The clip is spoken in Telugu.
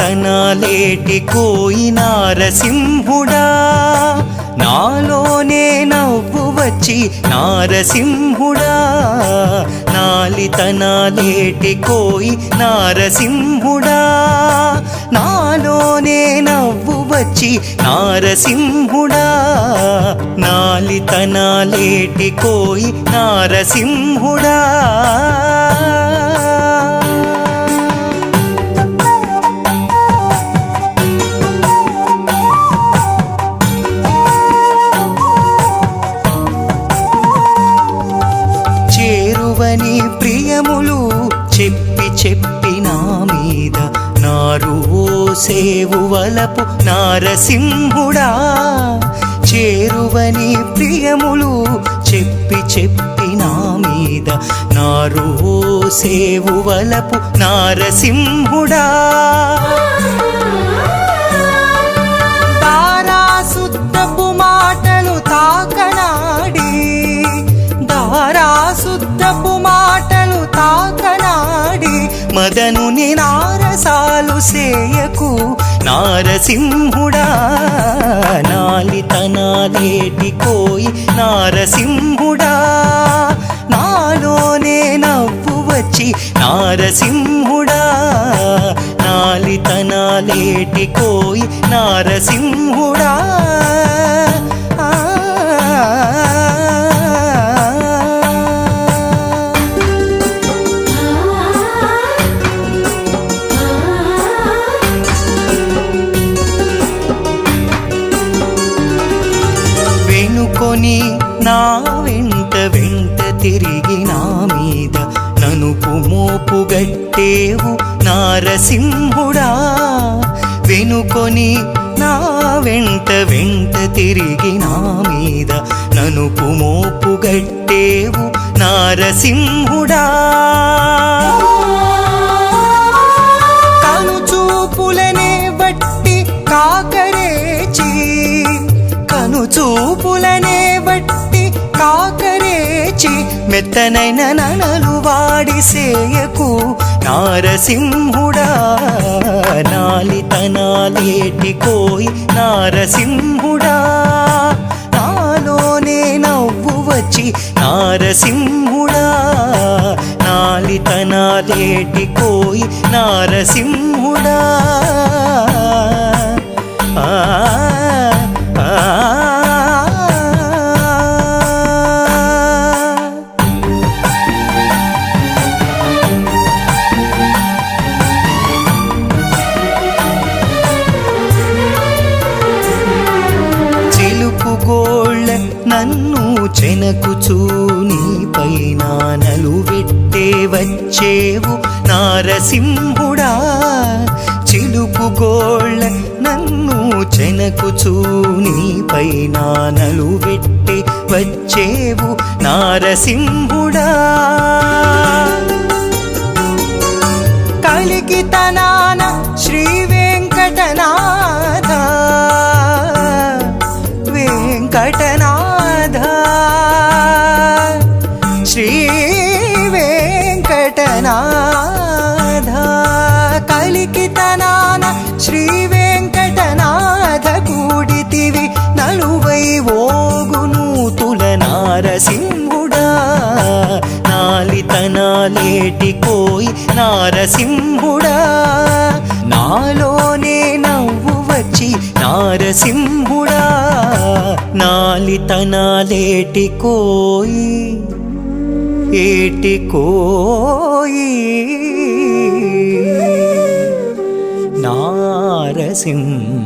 నాలితనాలేటి కోయి నారసింహుడా నాలోనే నవ్వు వచ్చి నారసింహుడా. నాలితనాలేటి కోయి నారసింహుడా. నాలోనే నవ్వు వచ్చి నారసింహుడా. నాలితనాలేటి కోయి నారసింహుడా. చేరువని ప్రియములు చెప్పి చెప్పి నా మీద. నారు సేవు వలపు నారసింహుడా. చేరువని ప్రియములు చెప్పి చెప్పి నా మీద. నారు సేవు వలపు నారసింహుడా. మదనుని నారసాలు సేయకు నారసింహుడా. నాలితనాలేటి కోయి నారసింహుడా. నాలోనే నవ్వు వచ్చి నారసింహుడా. నాలితనాలేటి కోయి నారసింహుడా. వెనుకొని నా వెంట వెంట తిరిగి నా మీద ననుపు మోపు గట్టేవు నారసింహుడా. వెనుకొని నా వెంట వెంట తిరిగి నా మీద ననుపు మోపు గట్టేవు నారసింహుడా. చూపులనే బట్టి కాకరేచి మెత్తనైన ననలు వాడి సేయకు నారసింహుడా. నాలితనాలేటి కోయి నారసింహుడా. నాలోనే నవ్వు వచ్చి నారసింహుడా. నాలితనాలేటి కోయి నారసింహుడా. నన్ను చెనకుచూ నీ పైన నలువెట్టే వచ్చేవు. నారసింహుడా చిలుపు గోళ్ళ నన్ను చెనకుచూ నీ పైన నలువెట్టే వచ్చేవు. నారసింహుడా కలికి నాలితనాలేటి కోయి నారసింహుడా. నాలోనే నవ్వు వచ్చి నారసింహుడా. నాలితనాలేటి కోయి ఏటి కోయి. నారసింహ